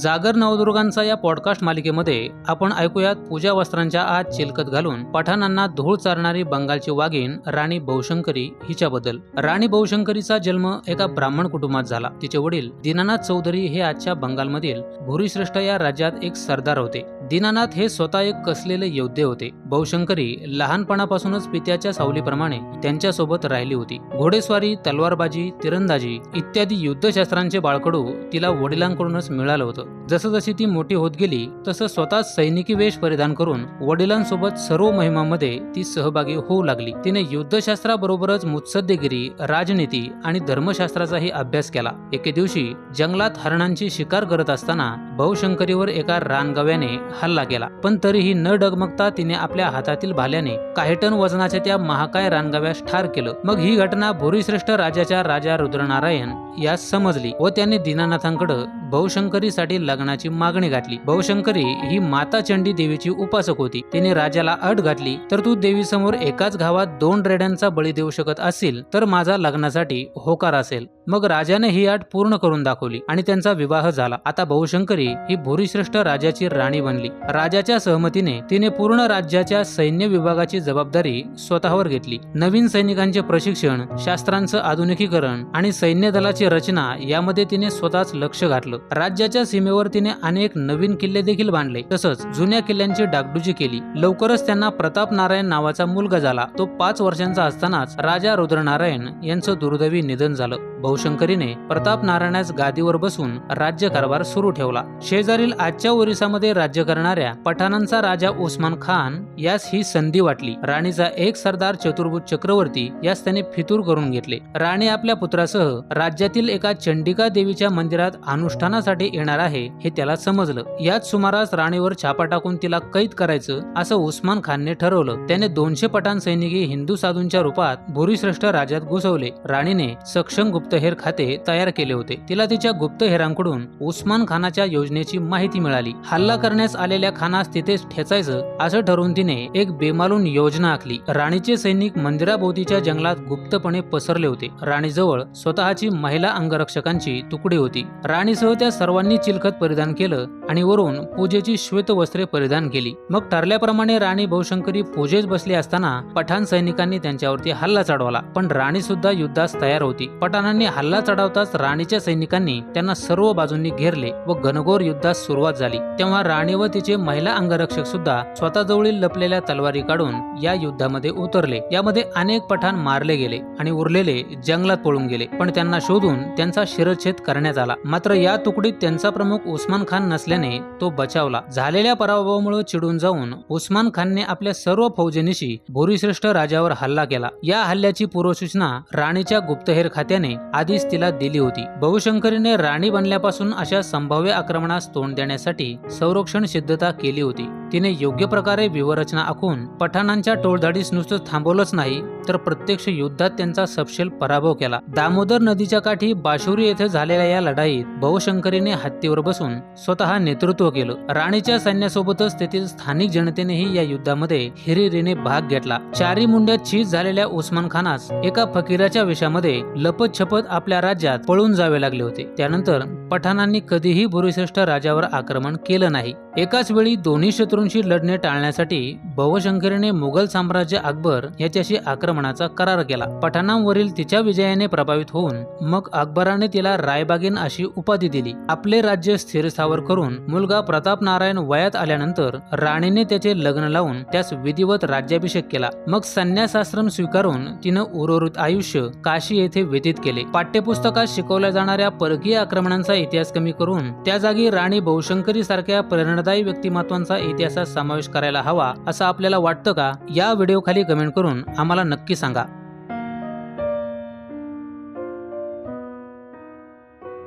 जागर नवदुर्गांचा या पॉडकास्ट मालिकेमध्ये आपण ऐकूयात पूजा वस्त्रांच्या आत चिलकत घालून पठाणांना धूळ चारणारी बंगालची वाघीण राणी बहुशंकरी हिच्याबद्दल. राणी बहुशंकरीचा जन्म एका ब्राह्मण कुटुंबात झाला. तिचे वडील दीनानाथ चौधरी हे आजच्या बंगालमधील भूरीश्रेष्ठ या राज्यात एक सरदार होते. दीनानाथ हे स्वतः एक कसलेले योद्धे होते. बहुशंकरी लहानपणापासूनच पित्याच्या सावलीप्रमाणे त्यांच्यासोबत राहिली होती. घोडेस्वारी तलवारबाजी तिरंदाजी इत्यादी युद्धशास्त्रांचे बाळकडू तिला वडिलांकडूनच मिळालं होतं. जसं जसजशी ती मोठी होत गेली तसं स्वतः सैनिकी वेश परिधान करून वडिलांसोबत सर्व मोहिमांमध्ये ती सहभागी होऊ लागली. तिने युद्धशास्त्राबरोबरच मुत्सद्देगिरी राजनीती आणि धर्मशास्त्राचाही अभ्यास केला. एके दिवशी जंगलात हरणांची शिकार करत असताना बहुशंकरीवर एका रानगव्याने हल्ला केला. पण तरीही न डगमगता तिने आपल्या हातातील भाल्याने काही टन वजनाच्या त्या महाकाय रानगव्यास ठार केलं. मग ही घटना भोरीश्रेष्ठ राजाच्या राजा रुद्रनारायण यास समजली व त्यांनी दीनानाथांकडे बहुशंकरीसाठी लग्नाची मागणी घातली. बहुशंकरी ही माता चंडी देवीची उपासक होती. तिने राजाला अट घातली. तर तू देवीसमोर एकाच गावात दोन रेड्यांचा बळी देऊ शकत असेल तर माझा लग्नासाठी होकार असेल. मग राजाने ही आट पूर्ण करून दाखवली आणि त्यांचा विवाह झाला. आता बहुशंकरी ही भूरीश्रेष्ठ राजाची राणी बनली. राजाच्या सहमतीने तिने पूर्ण राज्याच्या सैन्य विभागाची जबाबदारी स्वतःवर घेतली. नवीन सैनिकांचे प्रशिक्षण शास्त्रांचं आधुनिकीकरण आणि सैन्य दलाची रचना यामध्ये तिने स्वतःच लक्ष घातलं. राज्याच्या सीमेवर तिने अनेक नवीन किल्ले देखील बांधले. तसंच जुन्या किल्ल्यांची डागडुजी केली. लवकरच त्यांना प्रताप नारायण नावाचा मुलगा झाला. तो पाच वर्षांचा असतानाच राजा रुद्रनारायण यांचं दुर्दैवी निधन झालं. बहुशंकरीने प्रताप नारायणास गादीवर बसून राज्यकारभार सुरू ठेवला. शेजारील आजच्या ओरिसामध्ये राज्य करणाऱ्या पठाणांचा राजा उस्मान खान यास ही संधी वाटली. राणीचा एक सरदार चतुर्भुज चक्रवर्ती यास त्याने फितूर करून घेतले. राणी आपल्या पुत्रासह राज्यातील एका चंडिका देवीच्या मंदिरात अनुष्ठानासाठी येणार आहे हे त्याला समजलं. याच सुमारास राणीवर छापा टाकून तिला कैद करायचं असं उस्मान खानने ठरवलं. त्याने दोनशे पठाण सैनिकी हिंदू साधूंच्या रूपात भूरीश्रेष्ठ राज्यात घुसवले. राणीने सक्षम गुप्त गुप्तहेर खाते तयार केले होते. तिला तिच्या गुप्तहेरांकडून उस्मान खानाच्या योजनेची माहिती मिळाली. हल्ला करण्यास आलेल्या खानास तिथेच ठेचायचं असं ठरवून तिने एक बेमालून योजना आखली. राणीचे सैनिक मंदिराभोवतीच्या जंगलात गुप्तपणे पसरले होते. राणीजवळ स्वतःची महिला अंगरक्षकांची तुकडी होती. राणीसह त्या सर्वांनी चिलखत परिधान केलं. आणि वरून पूजेची श्वेत वस्त्रे परिधान केली. मग ठरल्याप्रमाणे राणी बहुशंकरी पूजेत बसली असताना पठाण सैनिकांनी त्यांच्यावरती हल्ला चढवला. पण राणी सुद्धा युद्धास तयार होती. पठाणांनी हल्ला चढवताच राणीच्या सैनिकांनी त्यांना सर्व बाजूंनी घेरले व घनघोर युद्धास सुरुवात झाली. तेव्हा राणी व तिचे महिला अंगरक्षक सुद्धा स्वतःजवळील लपलेल्या तलवारी काढून या युद्धामध्ये उतरले. यामध्ये अनेक पठाण मारले गेले आणि उरलेले जंगलात पळून गेले. पण त्यांना शोधून त्यांचा शिरच्छेद करण्यात आला. मात्र या तुकडीत त्यांचा प्रमुख उस्मान खान नसल्याने तो बचावला. झालेल्या पराभवामुळे चिडून जाऊन उस्मान खानने आपल्या सर्व फौजेनिशी भोरीश्रेष्ठ राजावर हल्ला केला. या हल्ल्याची पूर्वसूचना राणीच्या गुप्तहेर खात्याने आधीच तिला दिली होती. बहुशंकरीने राणी बनल्यापासून अशा संभाव्य आक्रमणास तोंड देण्यासाठी संरक्षण सिद्धता केली होती. तिने योग्य प्रकारे व्यूहरचना आखून पठाणांच्या टोळधाडीस नुसतं थांबवलंच नाही तर प्रत्यक्ष युद्धात त्यांचा सपशेल पराभव केला. दामोदर नदीच्या काठी बाशुरी येथे झालेल्या या लढाईत बहुशंकरीने हत्तीवर बसून स्वतः नेतृत्व केलं. राणीच्या सैन्यासोबतच तेथील स्थानिक जनतेनेही या युद्धामध्ये हिरिरीने भाग घेतला. चारी मुंड्यात चीज झालेल्या उस्मान खानास एका फकीराच्या विषयामध्ये लपत छपत आपल्या राज्यात पळून जावे लागले होते. त्यानंतर पठाणांनी कधीही भूरिश्रेष्ठ राजावर आक्रमण केलं नाही. एकाच वेळी दोन्ही शत्रूंशी लढणे टाळण्यासाठी बहुशंकरीने मुघल साम्राज्य अकबर याच्याशी आक्रमणाचा करार केला. पठाणांवरील तिच्या विजयाने प्रभावित होऊन मग अकबराने तिला रायबागीन अशी उपाधी दिली. आपले राज्य स्थिरस्थावर करून मुलगा प्रताप नारायण वयात आल्यानंतर राणीने त्याचे लग्न लावून त्यास विधिवत राज्याभिषेक केला. मग संन्यासाश्रम स्वीकारून तिनं उर्वरित आयुष्य काशी येथे व्यतीत केले. पाठ्यपुस्तकात शिकवल्या जाणाऱ्या परकीय आक्रमणांचा इतिहास कमी करून त्या जागी राणी बहुशंकरी सारख्या प्रेरणादायी व्यक्तिमत्वांचा इतिहासात समावेश करायला हवा असं आपल्याला वाटतं का? या व्हिडिओ खाली कमेंट करून आम्हाला नक्की सांगा.